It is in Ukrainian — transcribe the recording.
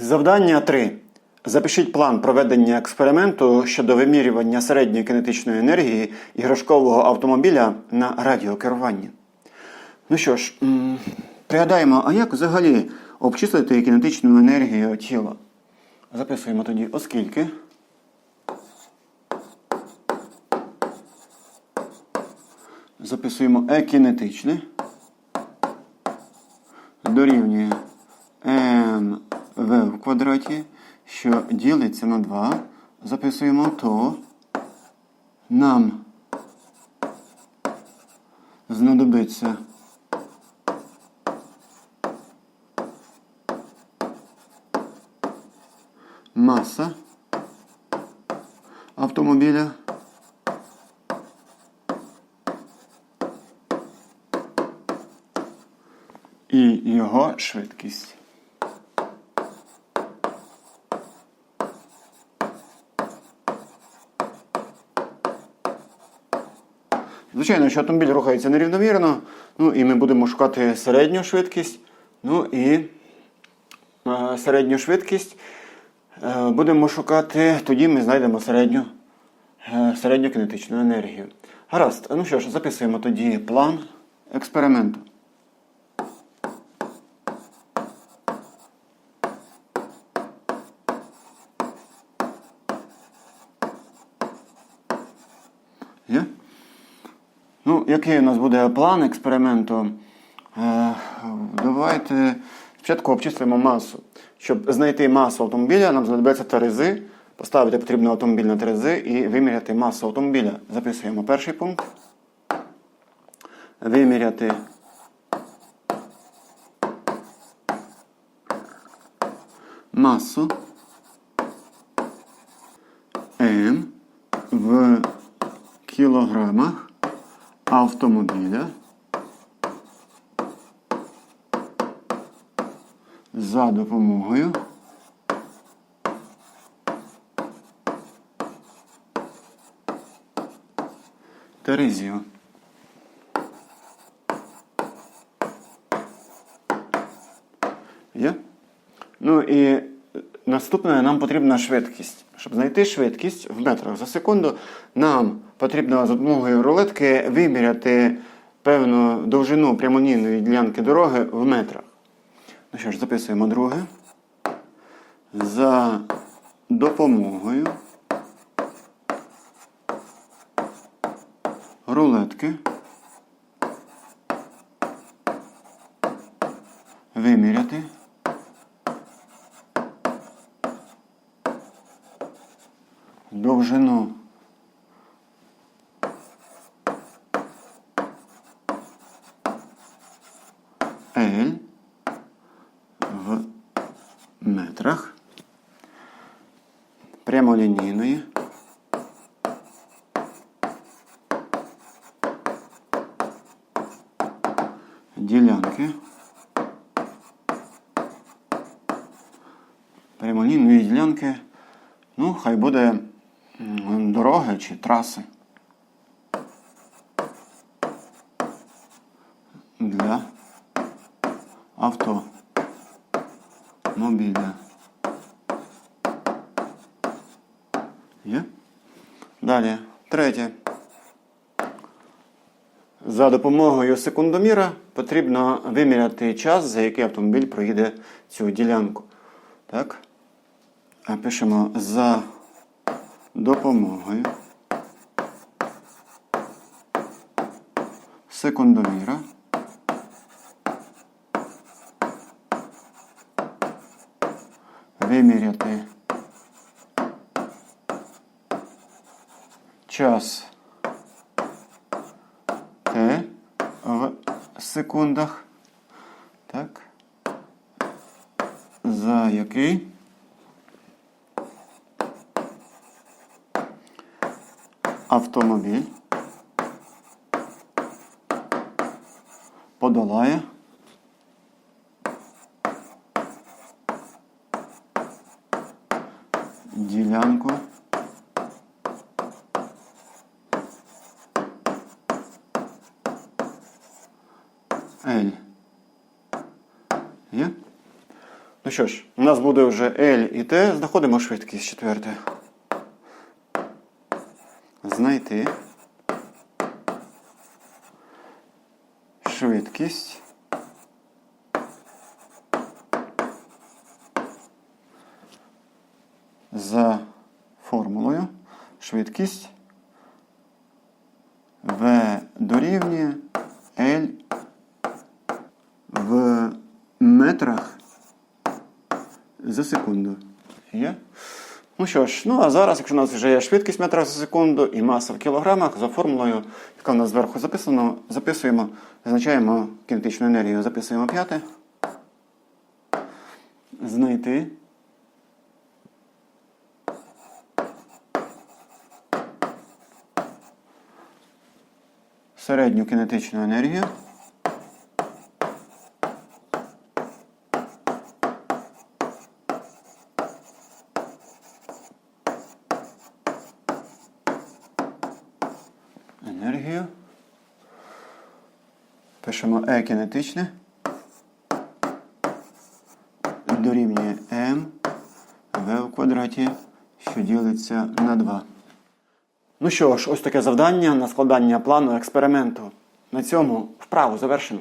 Завдання 3. Запишіть план проведення експерименту щодо вимірювання середньої кинетичної енергії іграшкового автомобіля на радіокеруванні. Ну що ж, пригадаємо, а як взагалі обчислити кинетичну енергію тіла? Записуємо тоді, оскільки. Записуємо екінетичне дорівнює mv в квадраті, що ділиться на 2. Записуємо то нам знадобиться маса автомобіля. І його швидкість. Звичайно, що автомобіль рухається нерівномірно, ну і ми будемо шукати середню швидкість. Ну і е, середню швидкість е, будемо шукати, тоді ми знайдемо середню, е, середню кінетичну енергію. Гаразд, ну що ж, записуємо тоді план експерименту. Ну, який у нас буде план експерименту? Е, давайте спочатку обчислимо масу. Щоб знайти масу автомобіля, нам знадобиться терези. Поставити потрібно автомобіль на терези і виміряти масу автомобіля. Записуємо перший пункт. Виміряти масу М в кілограмах автомобіля за допомогою терезів. Є? Ну і наступне нам потрібна швидкість. Щоб знайти швидкість в метрах за секунду, нам потрібно за допомогою рулетки виміряти певну довжину прямолінійної ділянки дороги в метрах. Ну що ж, записуємо друге. За допомогою рулетки виміряти довжину L в метрах прямолінійної ділянки прямолінійної ділянки, ну, хай буде м, дороги чи траси. Для автомобіля. Є? Далі. Третє. За допомогою секундоміра потрібно виміряти час, за який автомобіль проїде цю ділянку. Так? Пишемо за допомогою секундоміра. Виміряти час Т в секундах. Так. За який автомобіль подолає ділянку L. Є? Ну що ж, у нас буде вже L і T. Знаходимо швидкість четверте. Знайти. Швидкість. За формулою швидкість V дорівнює L в метрах за секунду. Ну що ж, ну а зараз, якщо у нас вже є швидкість в метрах за секунду і маса в кілограмах, за формулою, яка у нас зверху записано, записуємо, визначаємо кінетичну енергію, записуємо п'яте. Знайти. Середню кінетичну енергію. Енергію. Пишемо Е кінетичне. Дорівнює М В у квадраті, що ділиться на 2. Ну що ж, ось таке завдання на складання плану експерименту. На цьому вправу завершено.